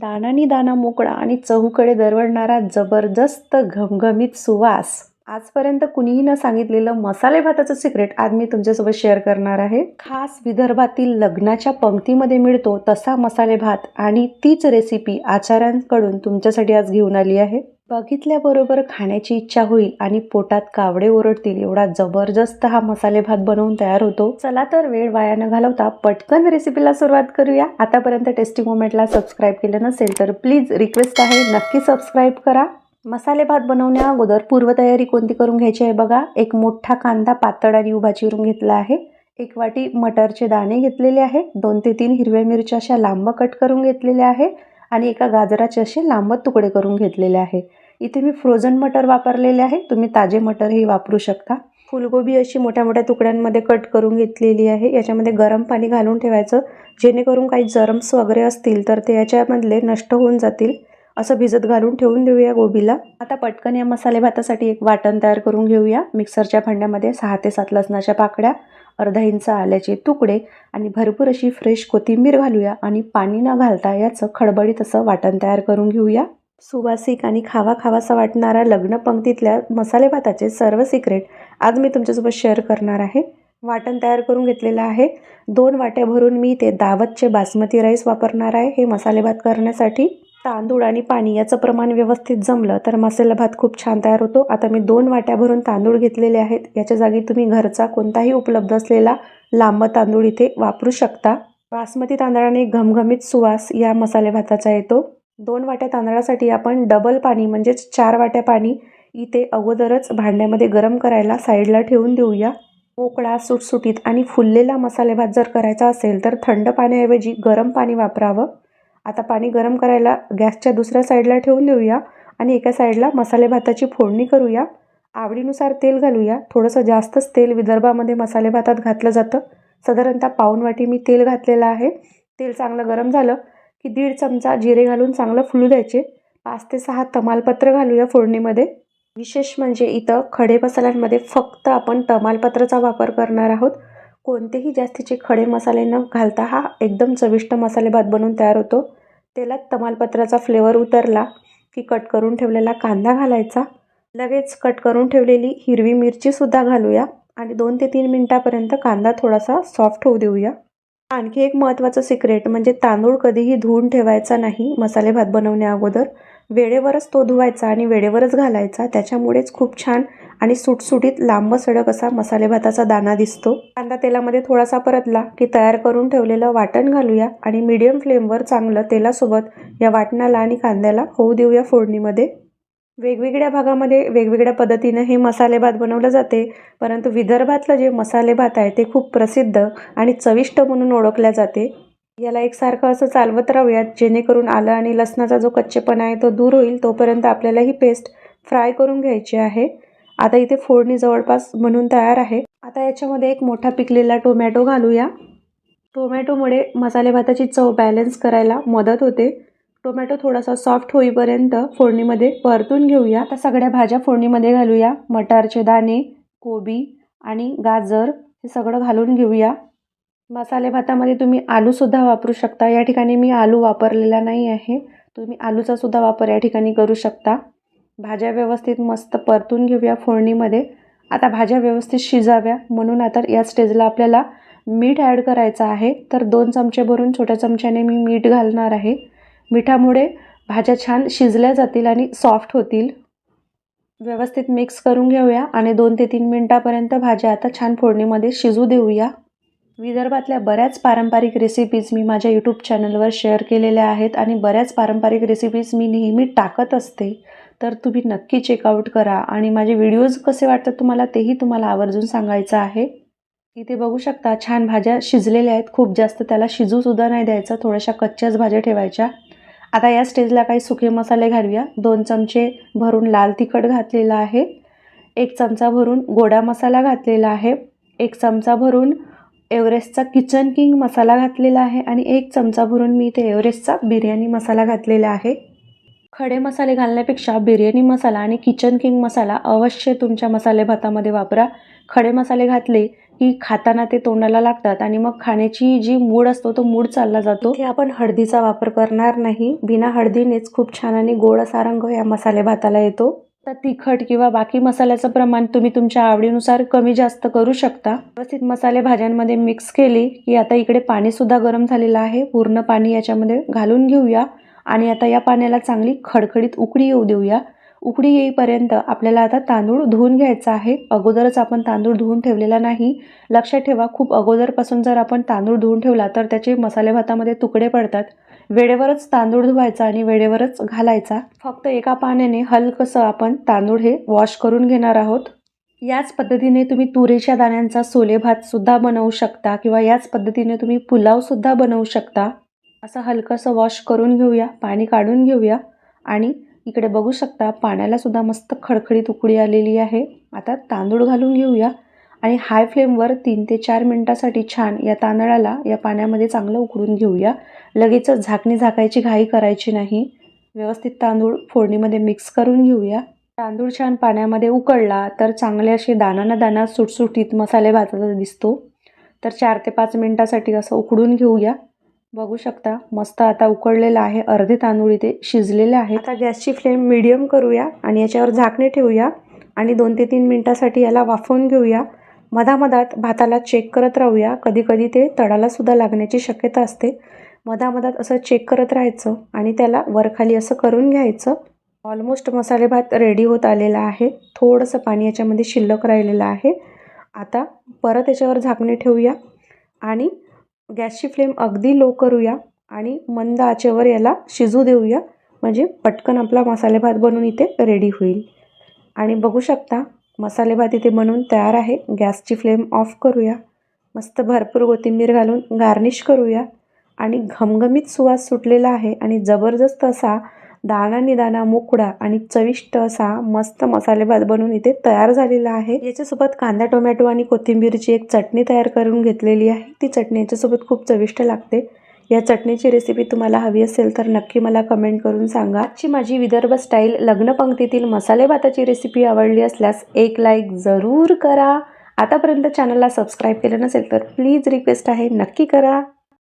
दानानी दाना मोकळा आणि चहूकडे दरवडणारा जबरदस्त घमघमीत सुवास. आजपर्यंत कुणीही न सांगितलेलं मसाले भाताचं सिक्रेट आज मी तुमच्यासोबत शेअर करणार आहे. खास विदर्भातील लग्नाच्या पंक्तीमध्ये मिळतो तसा मसाले भात आणि तीच रेसिपी आचार्यांकडून तुमच्यासाठी आज घेऊन आली आहे. बघितल्याबरोबर खाण्याची इच्छा होईल आणि पोटात कावडे ओरडतील. एवढा जबरदस्त हा मसाले भात बनवून तयार होतो. चला तर वेळ वाया न घालवता पटकन रेसिपीला सुरुवात करूया. आतापर्यंत टेस्टी मोमेंटला सबस्क्राईब केलं नसेल तर प्लीज रिक्वेस्ट आहे. नक्की सबस्क्राईब करा. मसाले भात बनवण्या अगोदर पूर्वतयारी कोणती करून घ्यायची आहे बघा. एक मोठा कांदा पातळ आणि उभा चिरून घेतला आहे. एक वाटी मटरचे दाणे घेतलेले आहे. दोन ते तीन हिरव्या मिरच्या अशा लांब कट करून घेतलेल्या आहे आणि एका गाजराचे असे लांब तुकडे करून घेतलेले आहे. इथे मी फ्रोझन मटर वापरलेले आहे. तुम्ही ताजे मटरही वापरू शकता. फुलगोबी अशी मोठ्या मोठ्या तुकड्यांमध्ये कट करून घेतलेली आहे. याच्यामध्ये गरम पाणी घालून ठेवायचं. जेणेकरून काही जर्म्स वगैरे असतील तर ते याच्यामधले नष्ट होऊन जातील. असं भिजत घालून ठेवून देऊया गोबीला. आता पटकन या मसाले भातासाठी एक वाटण तयार करून घेऊया. मिक्सरच्या भांड्यामध्ये सहा ते सात लसणाच्या पाकड्या अर्धा इंच आल्याचे तुकडे आणि भरपूर अशी फ्रेश कोथिंबीर घालूया आणि पाणी न घालता याचं खडबडीत असं वाटण तयार करून घेऊया. सुवासिक आणि खावा खावासा वाटणारा लग्नपंक्तीतल्या मसालेभाताचे मसाले भाताचे सर्व सिक्रेट आज मी तुमच्यासोबत शेअर करणार आहे. वाटण तयार करून घेतलेलं आहे. दोन वाट्या भरून मी ते दावतचे बासमती राईस वापरणार आहे. हे मसाले भात करण्यासाठी तांदूळ आणि पाणी याचं प्रमाण व्यवस्थित जमलं तर मसाला भात खूप छान तयार होतो. आता मी दोन वाट्या भरून तांदूळ घेतलेले आहेत. याच्या जागी तुम्ही घरचा कोणताही उपलब्ध असलेला लांब तांदूळ इथे वापरू शकता. बासमती तांदळाने घमघमीत सुवास या मसाले भाताचा येतो. दोन वाट्या तांदळासाठी आपण डबल पाणी म्हणजेच चार वाट्या पाणी इथे अगोदरच भांड्यामध्ये गरम करायला साईडला ठेवून देऊया. मोकळा सुटसुटीत आणि फुललेला मसाले भात जर करायचा असेल तर थंड पाण्याऐवजी गरम पाणी वापरावं. आता पाणी गरम करायला गॅसच्या दुसऱ्या साईडला ठेवून देऊया आणि एका साईडला मसाले भाताची फोडणी करूया. आवडीनुसार तेल घालूया. थोडंसं जास्तच तेल विदर्भामध्ये मसाले भातात घातलं जातं. साधारणतः पाऊण वाटी मी तेल घातलेलं आहे. तेल चांगलं गरम झालं की दीड चमचा जिरे घालून चांगलं फुलू द्यायचे. पाच ते सहा तमालपत्र घालूया फोडणीमध्ये. विशेष म्हणजे इथं खडे मसाल्यांमध्ये फक्त आपण तमालपत्राचा वापर करणार आहोत. कोणतेही जास्तीचे खडे मसाले न घालता हा एकदम चविष्ट मसाले भात बनवून तयार होतो. तेलात तमालपत्राचा फ्लेवर उतरला की कट करून ठेवलेला कांदा घालायचा. लगेच कट करून ठेवलेली हिरवी मिरचीसुद्धा घालूया आणि दोन ते तीन मिनटापर्यंत कांदा थोडासा सॉफ्ट होऊ देऊया. आणखी एक महत्त्वाचं सिक्रेट म्हणजे तांदूळ कधीही धुवून ठेवायचा नाही मसाले भात बनवण्या अगोदर. वेळेवरच तो धुवायचा आणि वेळेवरच घालायचा त्याच्यामुळेच खूप छान आणि सुटसुटीत लांब सडक असा मसाले भाताचा दाना दिसतो. कांदा तेलामध्ये थोडासा परतला की तयार करून ठेवलेलं वाटण घालूया आणि मीडियम फ्लेमवर चांगलं तेलासोबत या वाटणाला आणि कांद्याला होऊ देऊया फोडणीमध्ये. वेगवेगळ्या भागामध्ये वेगवेगळ्या पद्धतीनं हे मसाले भात बनवलं जाते. परंतु विदर्भातलं जे मसाले भात आहे ते खूप प्रसिद्ध आणि चविष्ट म्हणून ओळखल्या जाते. याला एकसारखं असं चालवत राहूयात जेणेकरून आलं आणि लसणाचा जो कच्चेपणा आहे तो दूर होईल तोपर्यंत आपल्याला ही पेस्ट फ्राय करून घ्यायची आहे. आता इथे फोडणी जवळपास म्हणून तयार आहे. आता याच्यामध्ये एक मोठा पिकलेला टोमॅटो घालूया. टोमॅटोमुळे मसाले भाताची चव बॅलन्स करायला मदत होते. टोमॅटो थोडासा सॉफ्ट होईपर्यंत फोडणीमध्ये परतून घेऊया. आता सगळ्या भाज्या फोडणीमध्ये घालूया. मटारचे दाणे कोबी आणि गाजर हे सगळं घालून घेऊया. मसाले भातामध्ये तुम्ही आलूसुद्धा वापरू शकता. या ठिकाणी मी आलू वापरलेला नाही आहे. तुम्ही आलूचासुद्धा वापर या ठिकाणी करू शकता. भाज्या व्यवस्थित मस्त परतून घेऊया फोडणीमध्ये. आता भाज्या व्यवस्थित शिजाव्या. म्हणून आता या स्टेजला आपल्याला मीठ ॲड करायचं आहे. तर दोन चमचे भरून छोट्या चमच्याने मी मीठ घालणार आहे. मिठामुळे भाज्या छान शिजल्या जातील आणि सॉफ्ट होतील. व्यवस्थित मिक्स करून घेऊया आणि दोन ते तीन मिनटापर्यंत भाज्या आता छान फोडणीमध्ये शिजू देऊया. विदर्भातल्या बऱ्याच पारंपरिक रेसिपीज मी माझ्या यूट्यूब चॅनलवर शेअर केलेल्या आहेत आणि बऱ्याच पारंपरिक रेसिपीज मी नेहमी टाकत असते. तर तुम्ही नक्की चेकआउट करा आणि माझे व्हिडिओज कसे वाटतात तुम्हाला तेही तुम्हाला आवर्जून सांगायचं आहे. इथे बघू शकता छान भाज्या शिजलेल्या आहेत. खूप जास्त त्याला शिजूसुद्धा नाही द्यायचं. थोड्याशा कच्च्याच भाज्या ठेवायच्या. आता या स्टेजला काही सुके मसाले घालूया. दोन चमचे भरून लाल तिखट घातलेला आहे. एक चमचा भरून गोडा मसाला घातलेला आहे. एक चमचा भरून एव्हरेस्टचा किचन किंग मसाला घातलेला आहे आणि एक चमचा भरून मी इथे एव्हरेस्टचा बिर्याणी मसाला घातलेला आहे. खडे मसाले घालण्यापेक्षा बिर्याणी मसाला आणि किचन किंग मसाला अवश्य तुमच्या मसाले भातामध्ये वापरा. खडे मसाले घातले की खाताना ते तोंडाला लागतात आणि मग खाण्याची जी मूड असतो तो मूड चालला जातो. इथे आपण हळदीचा वापर करणार नाही. बिना हळदीनेच खूप छान आणि गोड असा रंग या मसाले भाताला येतो. तर तिखट किंवा बाकी मसाल्याचं प्रमाण तुम्ही तुमच्या आवडीनुसार कमी जास्त करू शकता. व्यवस्थित मसाले भाज्यांमध्ये मिक्स केली की आता इकडे पाणीसुद्धा गरम झालेलं आहे. पूर्ण पाणी याच्यामध्ये घालून घेऊया. आणि आता या पाण्याला चांगली खडखडीत उकळी येऊ देऊया. उकडी येईपर्यंत आपल्याला आता तांदूळ धुवून घ्यायचा आहे. अगोदरच आपण तांदूळ धुवून ठेवलेला नाही. लक्षात ठेवा खूप अगोदरपासून जर आपण तांदूळ धुवून ठेवला तर त्याचे मसाले भातामध्ये तुकडे पडतात. वेळेवरच तांदूळ धुवायचा आणि वेळेवरच घालायचा. फक्त एका पाण्याने हलकंसं आपण तांदूळ हे वॉश करून घेणार आहोत. याच पद्धतीने तुम्ही तुरीच्या दाण्यांचा सोले भातसुद्धा बनवू शकता किंवा याच पद्धतीने तुम्ही पुलावसुद्धा बनवू शकता. असं हलकंसं वॉश करून घेऊया पाणी काढून घेऊया आणि इकडे बघू शकता पाण्याला सुद्धा मस्त खडखडीत उकळी आलेली आहे. आता तांदूळ घालून घेऊया. आणि हाय फ्लेमवर तीन ते चार मिनटासाठी छान या तांदळाला या पाण्यामध्ये चांगलं उकळून घेऊया. लगेच झाकणी झाकायची घाई करायची नाही. व्यवस्थित तांदूळ फोडणीमध्ये मिक्स करून घेऊया. तांदूळ छान पाण्यामध्ये उकळला तर चांगले असे दाना ना दाना सुटसुटीत मसाले भाताचा दिसतो. तर चार ते पाच मिनटासाठी असं उकडून घेऊया. बघू शकता. मस्त आता उकळलेलं आहे. अर्धे तांदूळ इथे शिजलेले आहे आता गॅसची फ्लेम मिडियम करूया आणि याच्यावर झाकणे ठेवूया आणि दोन ते तीन मिनटासाठी याला वाफवून घेऊया. मधामधात भाताला चेक करत राहूया. कधी कधी ते तडालासुद्धा लागण्याची शक्यता असते. मधामधात असं चेक करत राहायचं आणि त्याला वरखाली असं करून घ्यायचं. ऑलमोस्ट मसाले भात रेडी होत आलेला आहे. थोडंसं पाणी याच्यामध्ये शिल्लक राहिलेलं आहे. आता परत याच्यावर झाकणे ठेवूया आणि गॅसची फ्लेम अगदी लो करूया आणि मंद आचेवर याला शिजू देऊया. म्हणजे पटकन आपला मसाले भात बनून इथे रेडी होईल. आणि बघू शकता मसाले भात इथे बनवून तयार आहे. गॅसची फ्लेम ऑफ करूया. मस्त भरपूर कोथिंबीर घालून गार्निश करूया. आणि घमघमीत सुवास सुटलेला आहे आणि जबरदस्त असा दाणा मुकडा मोकळा आणि चविष्ट असा मस्त मसालेभात बनवून इथे तयार झालेला आहे. याच्यासोबत कांदा टोमॅटो आणि कोथिंबीरची एक चटणी तयार करून घेतलेली आहे. ती चटणी याच्यासोबत खूप चविष्ट लागते. या चटणीची रेसिपी तुम्हाला हवी असेल तर नक्की मला कमेंट करून सांगा. आजची माझी विदर्भ स्टाईल लग्नपंक्तीतील मसाले भाताची रेसिपी आवडली असल्यास एक लाईक जरूर करा. आतापर्यंत चॅनलला सबस्क्राईब केलं नसेल तर प्लीज रिक्वेस्ट आहे. नक्की करा.